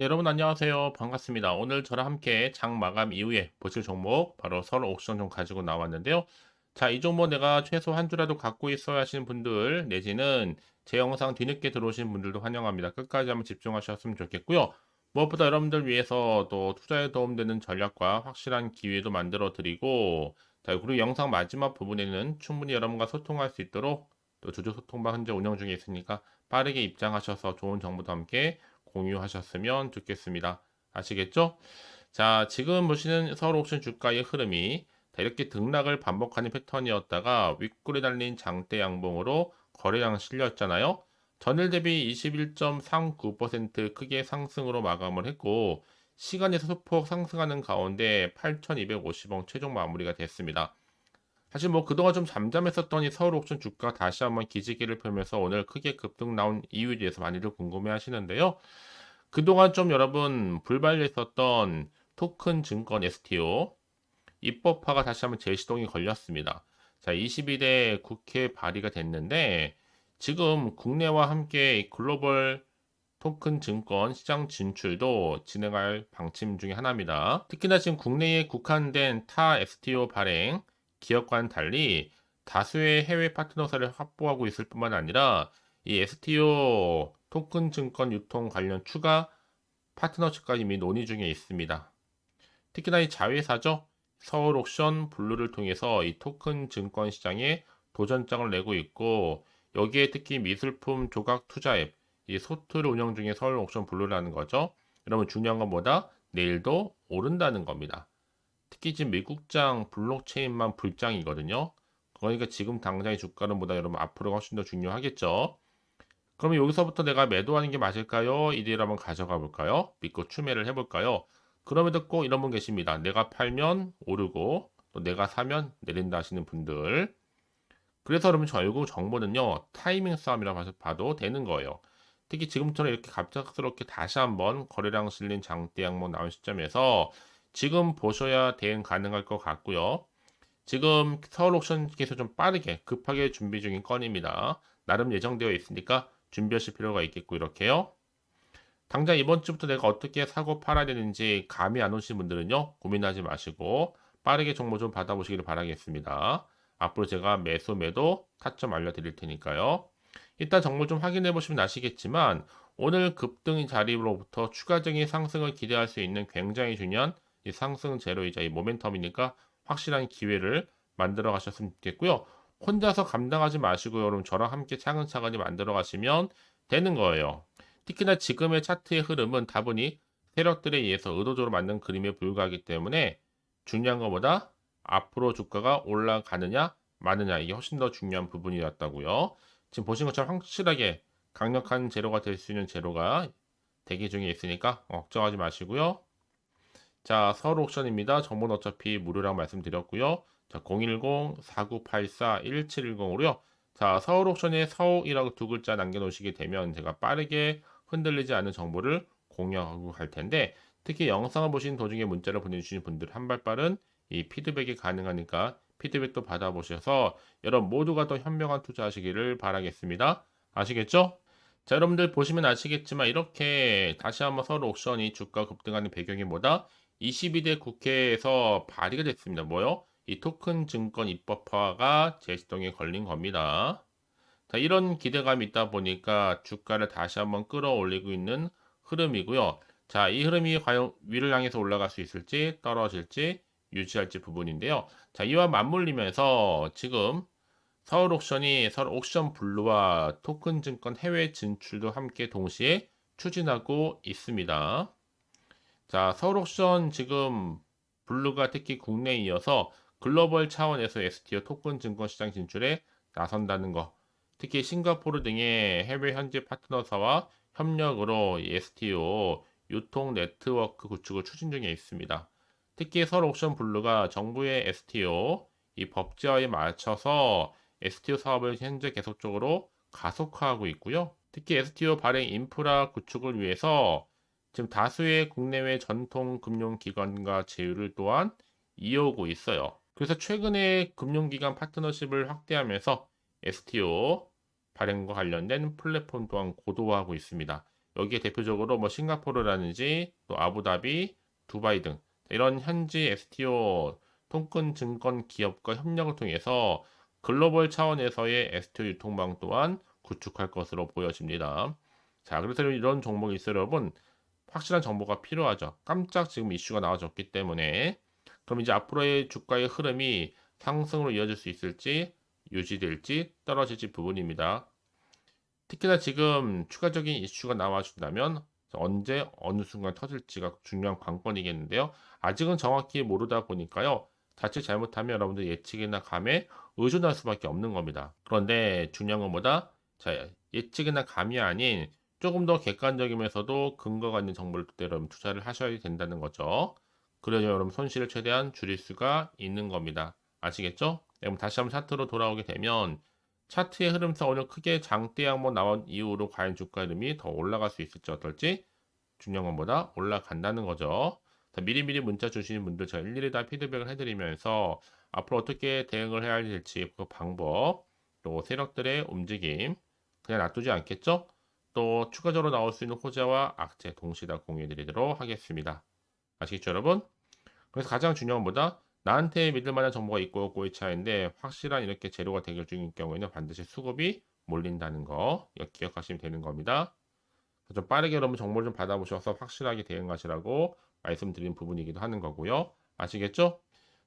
네, 여러분 안녕하세요. 반갑습니다. 오늘 저랑 함께 장 마감 이후에 보실 종목 바로 설 옥션 좀 가지고 나왔는데요. 자, 이 종목 내가 최소 한 주라도 갖고 있어야 하시는 분들 내지는 제 영상 뒤늦게 들어오신 분들도 환영합니다. 끝까지 한번 집중하셨으면 좋겠고요. 무엇보다 여러분들 위해서 또 투자에 도움되는 전략과 확실한 기회도 만들어 드리고 자, 그리고 영상 마지막 부분에는 충분히 여러분과 소통할 수 있도록 또 주주 소통방 현재 운영 중에 있으니까 빠르게 입장하셔서 좋은 정보도 함께 공유하셨으면 좋겠습니다. 아시겠죠? 자, 지금 보시는 서울 옥션 주가의 흐름이 이렇게 등락을 반복하는 패턴이었다가 윗골에 달린 장대 양봉으로 거래량 실렸잖아요. 전일 대비 21.39% 크게 상승으로 마감을 했고 시간에서 소폭 상승하는 가운데 8,250원 최종 마무리가 됐습니다. 사실 뭐 그동안 좀 잠잠했었던 이 서울 옥션 주가 다시 한번 기지개를 펴면서 오늘 크게 급등 나온 이유에 대해서 많이들 궁금해 하시는데요. 그동안 좀 여러분 불발했었던 토큰 증권 STO 입법화가 다시 한번 재시동이 걸렸습니다. 자, 22대 국회 발의가 됐는데 지금 국내와 함께 글로벌 토큰 증권 시장 진출도 진행할 방침 중에 하나입니다. 특히나 지금 국내에 국한된 타 STO 발행 기업과는 달리 다수의 해외 파트너사를 확보하고 있을 뿐만 아니라 이 STO 토큰 증권 유통 관련 추가 파트너십까지 이미 논의 중에 있습니다. 특히나 이 자회사죠. 서울 옥션 블루를 통해서 이 토큰 증권 시장에 도전장을 내고 있고 여기에 특히 미술품 조각 투자 앱, 이 소트를 운영 중에 서울 옥션 블루라는 거죠. 여러분 중요한 건 뭐다? 내일도 오른다는 겁니다. 특히 지금 미국장 블록체인만 불장이거든요. 그러니까 지금 당장의 주가는 보다 여러분 앞으로가 훨씬 더 중요하겠죠. 그러면 여기서부터 내가 매도하는 게 맞을까요? 이대로 한번 가져가 볼까요? 믿고 추매를 해볼까요? 그럼에도 꼭 이런 분 계십니다. 내가 팔면 오르고 또 내가 사면 내린다 하시는 분들. 그래서 여러분 결국 정보는요 타이밍 싸움이라고 봐도 되는 거예요. 특히 지금처럼 이렇게 갑작스럽게 다시 한번 거래량 실린 장대 양목 나온 시점에서 지금 보셔야 대응 가능할 것 같고요. 지금 서울 옥션께서 좀 빠르게 급하게 준비 중인 건입니다. 나름 예정되어 있으니까 준비하실 필요가 있겠고 이렇게요. 당장 이번 주부터 내가 어떻게 사고 팔아야 되는지 감이 안 오신 분들은요. 고민하지 마시고 빠르게 정보 좀 받아보시기를 바라겠습니다. 앞으로 제가 매수 매도 타점 알려드릴 테니까요. 일단 정보 좀 확인해 보시면 아시겠지만 오늘 급등 자리로부터 추가적인 상승을 기대할 수 있는 굉장히 중요한 이 상승 제로이자 이 모멘텀이니까 확실한 기회를 만들어 가셨으면 좋겠고요. 혼자서 감당하지 마시고 여러분 저랑 함께 차근차근히 만들어 가시면 되는 거예요. 특히나 지금의 차트의 흐름은 다분히 세력들에 의해서 의도적으로 만든 그림에 불과하기 때문에 중요한 것보다 앞으로 주가가 올라가느냐 마느냐 이게 훨씬 더 중요한 부분이었다고요. 지금 보신 것처럼 확실하게 강력한 제로가 될 수 있는 제로가 대기 중에 있으니까 걱정하지 마시고요. 자, 서울 옥션입니다. 정보는 어차피 무료라고 말씀드렸고요. 자, 010-4984-1710으로요. 자, 서울 옥션에 서울이라고 두 글자 남겨놓으시게 되면 제가 빠르게 흔들리지 않는 정보를 공유하고 갈 텐데 특히 영상을 보신 도중에 문자를 보내주신 분들 한 발 빠른 이 피드백이 가능하니까 피드백도 받아보셔서 여러분 모두가 더 현명한 투자하시기를 바라겠습니다. 아시겠죠? 자, 여러분들 보시면 아시겠지만 이렇게 다시 한번 서울 옥션이 주가 급등하는 배경이 뭐다? 22대 국회에서 발의가 됐습니다. 뭐요? 이 토큰 증권 입법화가 제시동에 걸린 겁니다. 자, 이런 기대감이 있다 보니까 주가를 다시 한번 끌어올리고 있는 흐름이고요. 자, 이 흐름이 과연 위를 향해서 올라갈 수 있을지 떨어질지 유지할지 부분인데요. 자, 이와 맞물리면서 지금 서울 옥션이 서울 옥션 블루와 토큰 증권 해외 진출도 함께 동시에 추진하고 있습니다. 자, 서울 옥션 지금 블루가 특히 국내에 이어서 글로벌 차원에서 STO 토큰 증권 시장 진출에 나선다는 것. 특히 싱가포르 등의 해외 현지 파트너사와 협력으로 STO 유통 네트워크 구축을 추진 중에 있습니다. 특히 서울 옥션 블루가 정부의 STO 이 법제화에 맞춰서 STO 사업을 현재 계속적으로 가속화하고 있고요. 특히 STO 발행 인프라 구축을 위해서 지금 다수의 국내외 전통 금융기관과 제휴를 또한 이어오고 있어요. 그래서 최근에 금융기관 파트너십을 확대하면서 STO 발행과 관련된 플랫폼 또한 고도화하고 있습니다. 여기에 대표적으로 뭐 싱가포르라든지 또 아부다비, 두바이 등 이런 현지 STO 통근 증권 기업과 협력을 통해서 글로벌 차원에서의 STO 유통망 또한 구축할 것으로 보여집니다. 자, 그래서 이런 종목이 있어요, 여러분. 확실한 정보가 필요하죠. 깜짝 지금 이슈가 나와졌기 때문에 그럼 이제 앞으로의 주가의 흐름이 상승으로 이어질 수 있을지 유지될지 떨어질지 부분입니다. 특히나 지금 추가적인 이슈가 나와준다면 언제 어느 순간 터질지가 중요한 관건이겠는데요. 아직은 정확히 모르다 보니까요. 자칫 잘못하면 여러분들 예측이나 감에 의존할 수밖에 없는 겁니다. 그런데 중요한 것보다 자, 예측이나 감이 아닌 조금 더 객관적이면서도 근거가 있는 정보를 여러분 투자를 하셔야 된다는 거죠. 그래야 여러분 손실을 최대한 줄일 수가 있는 겁니다. 아시겠죠? 여러분 다시 한번 차트로 돌아오게 되면 차트의 흐름상 오늘 크게 장대 한번 나온 이후로 과연 주가 흐름이 더 올라갈 수 있을지 어떨지 중요한 것보다 올라간다는 거죠. 자, 미리미리 문자 주시는 분들 제가 일일이 다 피드백을 해드리면서 앞으로 어떻게 대응을 해야 될지 그 방법 또 세력들의 움직임 그냥 놔두지 않겠죠? 또 추가적으로 나올 수 있는 호재와 악재 동시에 다 공유해 드리도록 하겠습니다. 아시겠죠 여러분? 그래서 가장 중요한 것보다 나한테 믿을 만한 정보가 있고 없고의 차이인데 확실한 이렇게 재료가 대결 중인 경우에는 반드시 수급이 몰린다는 거 기억하시면 되는 겁니다. 좀 빠르게 여러분 정보를 좀 받아보셔서 확실하게 대응하시라고 말씀드린 부분이기도 하는 거고요. 아시겠죠?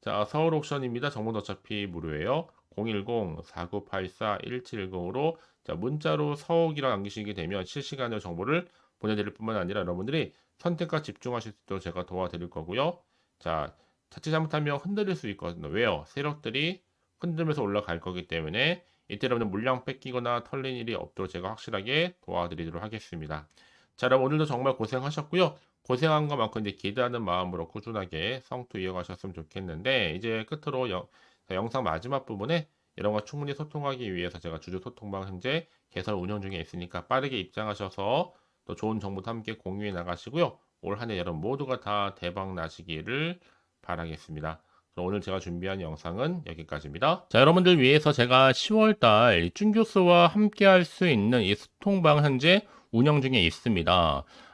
자, 서울 옥션입니다. 정보는 어차피 무료예요. 010-4984-1710으로 자, 문자로 서욱이라 남기시게 되면 실시간으로 정보를 보내드릴 뿐만 아니라 여러분들이 선택과 집중하실 수 있도록 제가 도와드릴 거고요. 자, 자칫 잘못하면 흔들릴 수 있거든요. 왜요? 세력들이 흔들면서 올라갈 거기 때문에 이때 여러분들 물량 뺏기거나 털린 일이 없도록 제가 확실하게 도와드리도록 하겠습니다. 자, 여러분 오늘도 정말 고생하셨고요. 고생한 것만큼 이제 기대하는 마음으로 꾸준하게 성투 이어가셨으면 좋겠는데 이제 끝으로 영, 영상 마지막 부분에 이런 거 충분히 소통하기 위해서 제가 주주 소통방 현재 개설 운영 중에 있으니까 빠르게 입장하셔서 또 좋은 정보도 함께 공유해 나가시고요. 올 한 해 여러분 모두가 다 대박 나시기를 바라겠습니다. 오늘 제가 준비한 영상은 여기까지입니다. 자, 여러분들 위해서 제가 10월달 쭌교수와 함께 할 수 있는 이 소통방 현재 운영 중에 있습니다.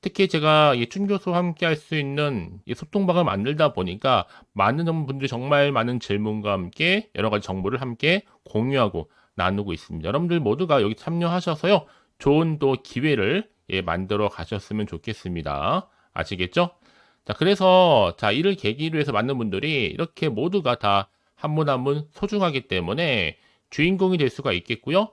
특히 제가 이 춘교수와 함께 할 수 있는 이 소통방을 만들다 보니까 많은 분들이 정말 많은 질문과 함께 여러 가지 정보를 함께 공유하고 나누고 있습니다. 여러분들 모두가 여기 참여하셔서요. 좋은 또 기회를 예, 만들어 가셨으면 좋겠습니다. 아시겠죠? 자, 그래서 자, 이를 계기로 해서 많은 분들이 이렇게 모두가 다 한 분 한 분 소중하기 때문에 주인공이 될 수가 있겠고요.